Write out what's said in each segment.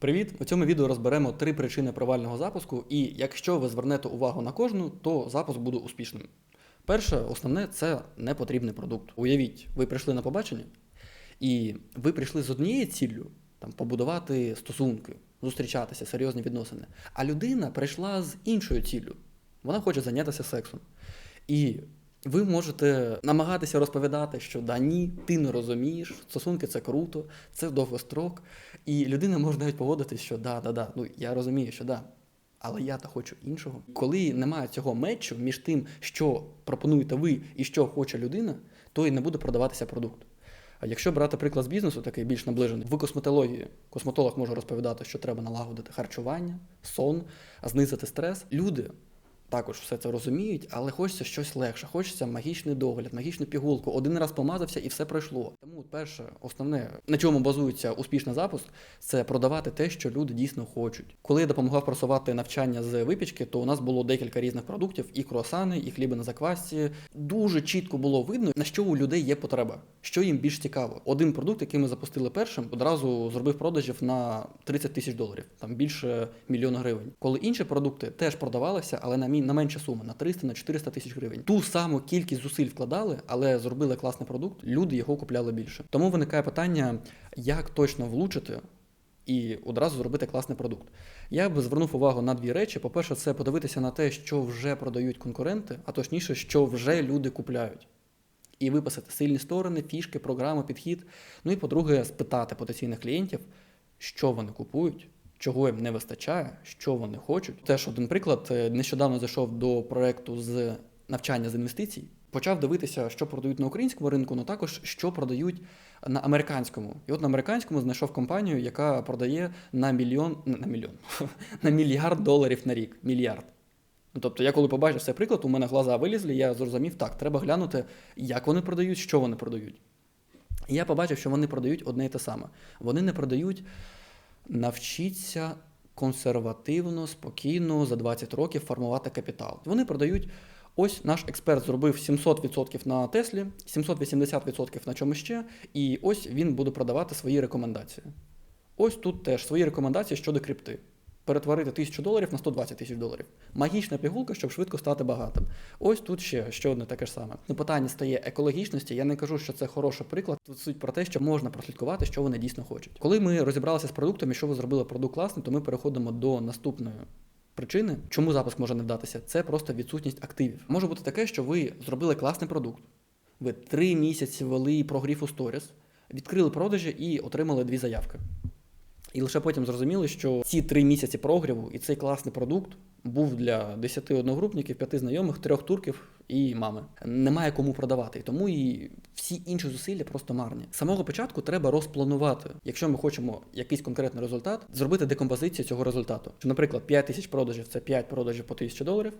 Привіт! У цьому відео розберемо три причини провального запуску, і якщо ви звернете увагу на кожну, то запуск буде успішним. Перше, основне це непотрібний продукт. Уявіть, ви прийшли на побачення, і ви прийшли з однією ціллю там, побудувати стосунки, зустрічатися, серйозні відносини. А людина прийшла з іншою ціллю. Вона хоче зайнятися сексом. І ви можете намагатися розповідати, що да ні, ти не розумієш, стосунки це круто, це довгострок. І людина може навіть поводитись, що да, да, да, ну я розумію, що да. Але я то хочу іншого. Коли немає цього мечу між тим, що пропонуєте ви і що хоче людина, то і не буде продаватися продукт. А якщо брати приклад з бізнесу, такий більш наближений, в косметології косметолог може розповідати, що треба налагодити харчування, сон, знизити стрес. Люди також все це розуміють, але хочеться щось легше. Хочеться магічний догляд, магічну пігулку. Один раз помазався і все пройшло. Тому перше, основне, на чому базується успішний запуск, це продавати те, що люди дійсно хочуть. Коли я допомагав просувати навчання з випічки, то у нас було декілька різних продуктів: і круасани, і хліби на заквасці. Дуже чітко було видно, на що у людей є потреба, що їм більш цікаво. Один продукт, який ми запустили першим, одразу зробив продажів на 30 тисяч доларів, там більше мільйона гривень. Коли інші продукти теж продавалися, але на мі- на менша сума, на 300 на 400 тисяч гривень. Ту саму кількість зусиль вкладали, але зробили класний продукт. Люди його купляли більше. Тому виникає питання, як точно влучити. І одразу зробити класний продукт. Я би звернув увагу на дві речі. По-перше, це подивитися на те, що вже продають конкуренти, а точніше, що вже люди купляють. І виписати сильні сторони, фішки, програми, підхід. Ну і по-друге, спитати потенційних клієнтів, що вони купують, чого їм не вистачає, що вони хочуть. Теж один приклад. Е, Нещодавно зайшов до проекту з навчання з інвестицій. Почав дивитися, що продають на українському ринку, але також що продають на американському. І от на американському знайшов компанію, яка продає на мільйон на мільйон на мільярд доларів на рік. Мільярд. Ну, Тобто, я коли побачив цей приклад, у мене глаза вилізли, я зрозумів, так, треба глянути, як вони продають, що вони продають. І я побачив, що вони продають одне і те саме. Вони не продають навчіться консервативно, спокійно за 20 років формувати капітал. Вони продають. Ось наш експерт зробив 700% на Теслі, 780% на чому ще, і ось він буде продавати свої рекомендації. Ось тут теж свої рекомендації щодо крипти. Перетворити 1000 доларів на 120 тисяч доларів. Магічна пігулка, щоб швидко стати багатим. Ось тут ще, ще одне таке ж саме. Ну, питання стає екологічності. Я не кажу, що це хороший приклад. Тут суть про те, що можна прослідкувати, що вони дійсно хочуть. Коли ми розібралися з продуктом і що ви зробили продукт класний, то ми переходимо до наступної причини, чому запуск може не вдатися. Це просто відсутність активів. Може бути таке, що ви зробили класний продукт. Ви три місяці вели прогрів у сторіс, відкрили продажі і отримали дві заявки. І лише потім зрозуміли, що ці три місяці прогріву і цей класний продукт був для 10 одногрупників, 5 знайомих, трьох турків і мами. Немає кому продавати. Тому і всі інші зусилля просто марні. З самого початку треба розпланувати, якщо ми хочемо якийсь конкретний результат, зробити декомпозицію цього результату. Що, наприклад, 5 тисяч продажів це 5 продажів по 1000 доларів.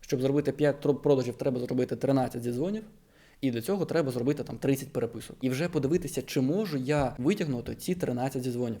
Щоб зробити 5 продажів, треба зробити 13 зідзвонів. І до цього треба зробити там 30 переписок. І вже подивитися, чи можу я витягнути ці 13 зідзвонів.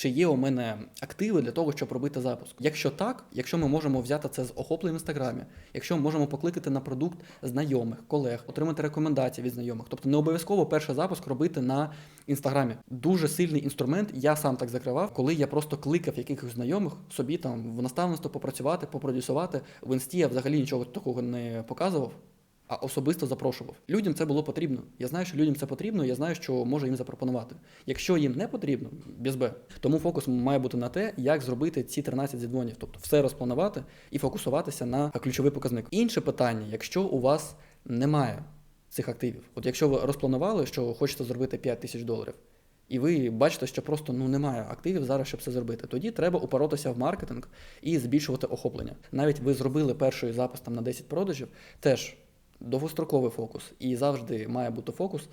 Чи є у мене активи для того, щоб робити запуск? Якщо так, якщо ми можемо взяти це з охоплень в інстаграмі, якщо ми можемо покликати на продукт знайомих, колег, отримати рекомендації від знайомих, тобто не обов'язково перший запуск робити на інстаграмі. Дуже сильний інструмент. Я сам так закривав, коли я просто кликав якихось знайомих собі там в наставництво попрацювати, попродюсувати. В інсті я взагалі нічого такого не показував а особисто запрошував. Людям це було потрібно. Я знаю, що людям це потрібно, я знаю, що можу їм запропонувати. Якщо їм не потрібно, без Б. Тому фокус має бути на те, як зробити ці 13 зідзвонів, тобто все розпланувати і фокусуватися на ключовий показник. Інше питання, якщо у вас немає цих активів, от якщо ви розпланували, що хочете зробити 5 тисяч доларів. І ви бачите, що просто ну немає активів зараз, щоб це зробити. Тоді треба упоротися в маркетинг і збільшувати охоплення. Навіть ви зробили перший запис там на 10 продажів, теж довгостроковий фокус, і завжди має бути фокус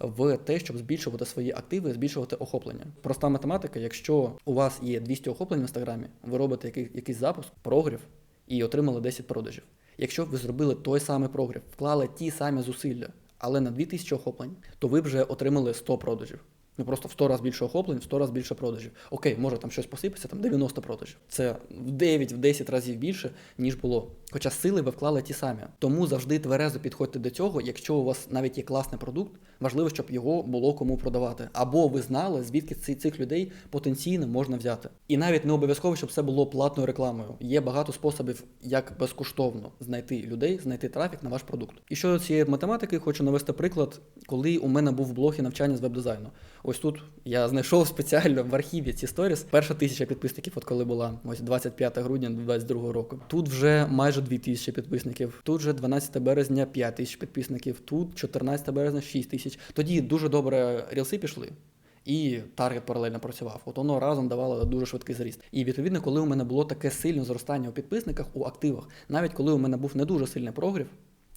в те, щоб збільшувати свої активи, збільшувати охоплення. Проста математика, якщо у вас є 200 охоплень в інстаграмі, ви робите який, якийсь запуск, прогрів і отримали 10 продажів. Якщо ви зробили той самий прогрів, вклали ті самі зусилля, але на 2000 охоплень, то ви вже отримали 100 продажів. Ну просто в 100 разів більше охоплень, в 100 разів більше продажів. Окей, може там щось посипеться, там 90 продажів. Це в 9-10 разів більше, ніж було. Хоча сили ви вклали ті самі. Тому завжди тверезо підходьте до цього, якщо у вас навіть є класний продукт, важливо, щоб його було кому продавати. Або ви знали, звідки цих людей потенційно можна взяти. І навіть не обов'язково, щоб це було платною рекламою. Є багато способів, як безкоштовно знайти людей, знайти трафік на ваш продукт. І щодо цієї математики, хочу навести приклад, коли у мене був блог і навчання з веб-дизайну. Ось тут я знайшов спеціально в архіві ці сторіс. Перша тисяча підписників, от коли була ось 25 грудня 2022 року. Тут вже майже 2000 підписників. Тут вже 12 березня 5 тисяч підписників. Тут 14 березня 6 тисяч. Тоді дуже добре рілси пішли. І таргет паралельно працював. От воно разом давало дуже швидкий зріст. І відповідно, коли у мене було таке сильне зростання у підписниках, у активах, навіть коли у мене був не дуже сильний прогрів,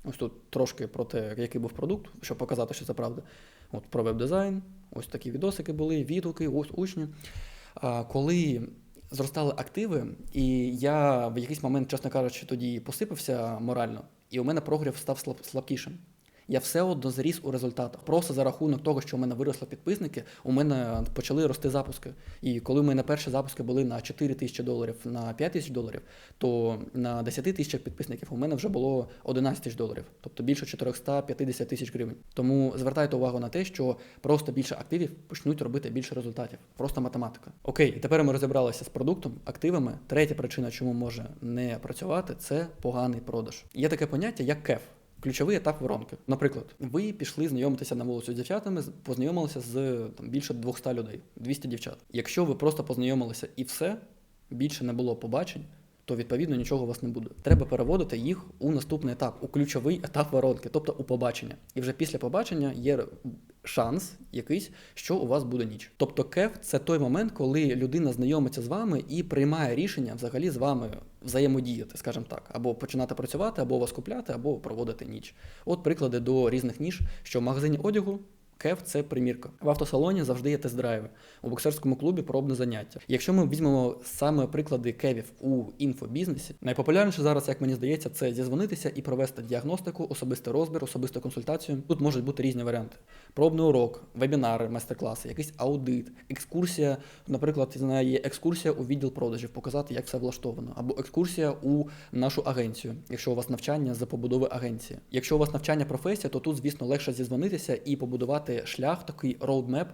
ось тут трошки про те, який був продукт, щоб показати, що це правда. От про веб-дизайн, ось такі відосики були, відгуки, ось учні. А, коли зростали активи, і я в якийсь момент, чесно кажучи, тоді посипався морально, і у мене прогрів став слаб- слабкішим. Я все одно зріс у результатах. Просто за рахунок того, що у мене виросли підписники, у мене почали рости запуски. І коли у мене перші запуски були на 4 тисячі доларів, на 5 тисяч доларів, то на 10 тисячах підписників у мене вже було 11 тисяч доларів, тобто більше 450 тисяч гривень. Тому звертайте увагу на те, що просто більше активів почнуть робити більше результатів. Просто математика. Окей, тепер ми розібралися з продуктом, активами. Третя причина, чому може не працювати, це поганий продаж. Є таке поняття, як кеф. Ключовий етап воронки. Наприклад, ви пішли знайомитися на вулицю з дівчатами, познайомилися з там, більше 200 людей, 200 дівчат. Якщо ви просто познайомилися і все, більше не було побачень, то відповідно нічого у вас не буде. Треба переводити їх у наступний етап, у ключовий етап воронки, тобто у побачення. І вже після побачення є шанс якийсь, що у вас буде ніч. Тобто кеф це той момент, коли людина знайомиться з вами і приймає рішення взагалі з вами взаємодіяти, скажімо так, або починати працювати, або вас купляти, або проводити ніч. От приклади до різних ніж, що в магазині одягу. Кеф це примірка. В автосалоні завжди є тест-драйви. У боксерському клубі пробне заняття. Якщо ми візьмемо саме приклади кевів у інфобізнесі, найпопулярніше зараз, як мені здається, це зізвонитися і провести діагностику, особистий розбір, особисту консультацію. Тут можуть бути різні варіанти: пробний урок, вебінари, майстер-класи, якийсь аудит, екскурсія. Наприклад, є екскурсія у відділ продажів, показати, як все влаштовано, або екскурсія у нашу агенцію, якщо у вас навчання з побудови агенції. Якщо у вас навчання професія, то тут, звісно, легше зізвонитися і побудувати шлях, такий роудмеп,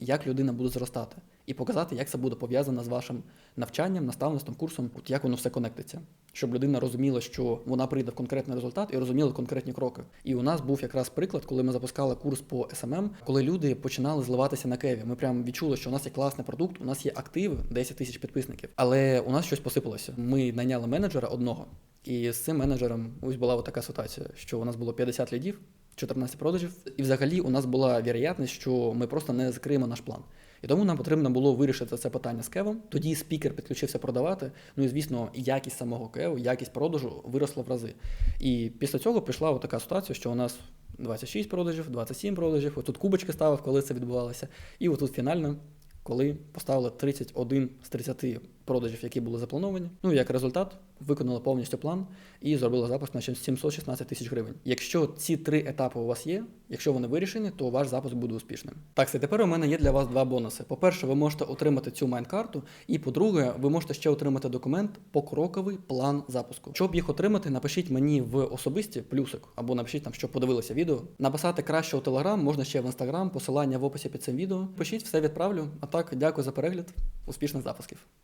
як людина буде зростати, і показати, як це буде пов'язано з вашим навчанням, наставництвом, курсом, от як воно все конектиться, щоб людина розуміла, що вона прийде в конкретний результат і розуміла конкретні кроки. І у нас був якраз приклад, коли ми запускали курс по SMM, коли люди починали зливатися на кеві. Ми прям відчули, що у нас є класний продукт, у нас є активи, 10 тисяч підписників, але у нас щось посипалося. Ми найняли менеджера одного. І з цим менеджером ось була така ситуація, що у нас було 50 лідів, 14 продажів, і взагалі у нас була вірогятність, що ми просто не закриємо наш план. І тому нам потрібно було вирішити це питання з кевом. Тоді спікер підключився продавати. Ну і звісно, якість самого кеву, якість продажу виросла в рази. І після цього пішла така ситуація, що у нас 26 продажів, 27 продажів. Ось тут кубочки ставив, коли це відбувалося. І отут фінально, коли поставили 31 з 30 продажів, які були заплановані. Ну як результат, виконали повністю план і зробили запуск на 716 тисяч гривень. Якщо ці три етапи у вас є, якщо вони вирішені, то ваш запуск буде успішним. Так, це тепер у мене є для вас два бонуси. По-перше, ви можете отримати цю майнкарту, і по-друге, ви можете ще отримати документ покроковий план запуску. Щоб їх отримати, напишіть мені в особисті плюсик або напишіть там, що подивилися відео. Написати краще у Телеграм, можна ще в інстаграм, посилання в описі під цим відео. Пишіть, все відправлю. А так, дякую за перегляд. Успішних запусків.